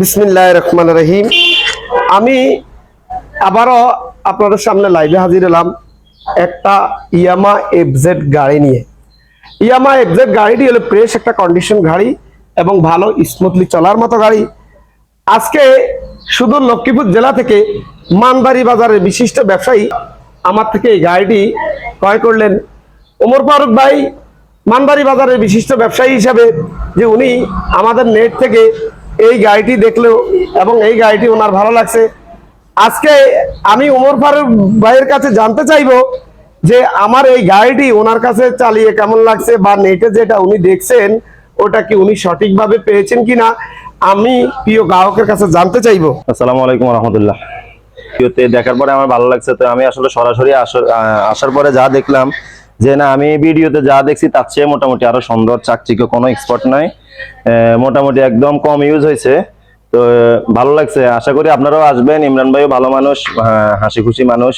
বিসমিল্লাহ রহমান রহিম। আমি আবারও আপনাদের সামনে লাইভে হাজির হলাম একটা ইয়ামা এফজেড গাড়ি নিয়ে। ইয়ামা এফজেড গাড়িটি হলো ফ্রেশ একটা কন্ডিশন গাড়ি এবং ভালো স্মুথলি চলার মতো গাড়ি। আজকে সুদূর লক্ষ্মীপুর জেলা থেকে মানবাড়ি বাজারের বিশিষ্ট ব্যবসায়ী আমার থেকে এই গাড়িটি ক্রয় করলেন। ওমর ফারুক ভাই মানবাড়ি বাজারের বিশিষ্ট ব্যবসায়ী হিসাবে যে উনি আমাদের নেট থেকে এই গাড়িটি দেখল এবং এই গাড়িটি ওনার ভালো লাগছে। আজকে আমি ওমর ফারুক ভাইয়ের কাছে জানতে চাইব যে আমার এই গাড়িটি ওনার কাছে চালিয়ে কেমন লাগছে বা নেটে যেটা উনি দেখছেন, ওটা কি উনি সঠিকভাবে পেয়েছেন কিনা আমি প্রিয় গ্রাহকের কাছে জানতে চাইব। আসসালামু আলাইকুম রহমতুল্লাহ। ভিডিওতে দেখার পরে আমার ভালো লাগছে, তো আমি আসলে সরাসরি আস- আসার পরে যা দেখলাম যে না, আমি ভিডিওতে যা দেখছি তার চেয়ে মোটামুটি আরও সুন্দর, চাকচিক্য কোনো এক্সপার্ট নাই। মোটামুটি একদম কম ইউজ হয়েছে। তো ভালো লাগছে। আশা করি আপনারাও আসবেন। ইমরান ভাইও ভালো মানুষ হাসি খুশি মানুষ।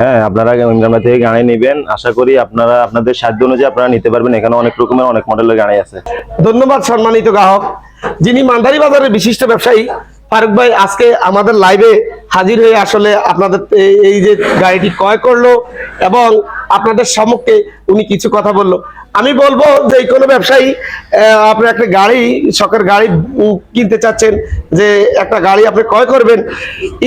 হ্যাঁ আপনারা ইমরান ভাই থেকে গাড়ি নেবেন। আশা করি আপনারা, আপনাদের সাধ্য অনুযায়ী আপনারা নিতে পারবেন। এখানে অনেক রকমের, অনেক মডেলের গাড়ি আছে। ধন্যবাদ সম্মানিত গ্রাহক। যিনি মান্দারি বাজারের বিশিষ্ট ব্যবসায়ী, ফারুক ভাই আজকে আমাদের লাইভে হাজির হয়ে আসলে আপনাদের এই যে গাড়িটি ক্রয় করল এবং আপনাদের সম্মুখে উনি কিছু কথা বলল। আমি বলব যে কোনো ব্যবসায়ী আপনি একটা গাড়ি, শখের গাড়ি কিনতে চাচ্ছেন, যে একটা গাড়ি আপনি ক্রয় করবেন,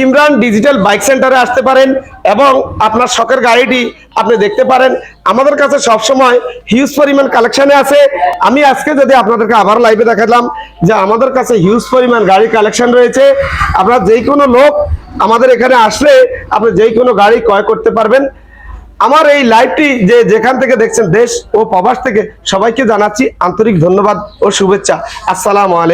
ইমরান ডিজিটাল বাইক সেন্টারে আসতে পারেন এবং আপনার শখের গাড়িটি আপনি দেখতে পারেন। আমাদের কাছে সবসময় হিউজ পরিমাণ কালেকশানে আছে। আমি আজকে যদি আপনাদেরকে আবার লাইভে দেখালাম যে আমাদের কাছে হিউজ পরিমাণ গাড়ি কালেকশন রয়েছে, আপনার যেই কোনো লোক আমাদের এখানে আসলে আপনি যেই কোনো গাড়ি ক্রয় করতে পারবেন। আমার এই লাইভটি যে যেখান থেকে দেখছেন দেশ ও প্রবাস থেকে সবাইকে জানাচ্ছি আন্তরিক ধন্যবাদ ও শুভেচ্ছা। আসসালাম আলাইকুম।